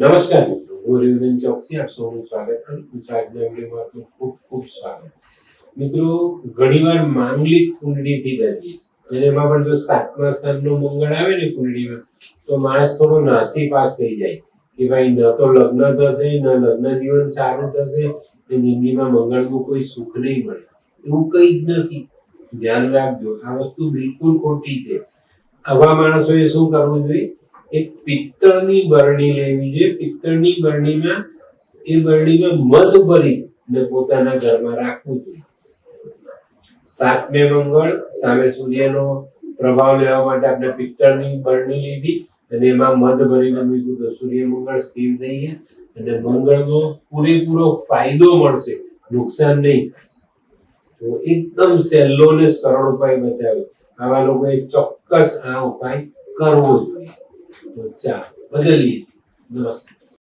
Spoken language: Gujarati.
નમસ્કાર મિત્રો, હું રેવદન ચોકસી, આપ સૌનું સ્વાગત કરું છું. આજના આપનું ખૂબ ખૂબ સ્વાગત. મિત્રો, ઘણીવાર માંગલિક કુંડળીથી છીએ. અને પણ જો સાતમા સ્થાનનો મંગળ આવે ને કુંડળીમાં, તો માણસ થોડો નાસી પાસ થઈ જાય કે ભાઈ, ન તો લગ્ન થશે, ન લગ્ન જીવન સારું થશે, ને જિંદગીમાં મંગળનું કોઈ સુખ નહીં મળે. એવું કંઈ જ નથી. ધ્યાન રાખજો, આ વસ્તુ બિલકુલ ખોટી છે. આવા માણસોએ શું કરવું જોઈએ? એક પિત્તળની બરણી લેવી જોઈએ. પિત્તળની બરણીમાં, એ બરણીમાં મધ ભરી ને પોતાના ઘરમાં રાખવું જોઈએ. સાતમે મંગળ, સામે સૂર્યનો પ્રભાવ લેવા માટે આપણે પિત્તળની બરણી લીધી અને એમાં મધ ભરીને મૂક્યું તો સૂર્ય મંગળ સ્થિર થઈ ગયા અને મંગળનો પૂરેપૂરો ફાયદો મળશે, નુકસાન નહીં તો એકદમ સહેલો ને સરળ ઉપાય બતાવ્યો. આવા લોકોએ ચોક્કસ આ ઉપાય કરવો જોઈએ. તો ચાલો બદલીએ નમસ્તે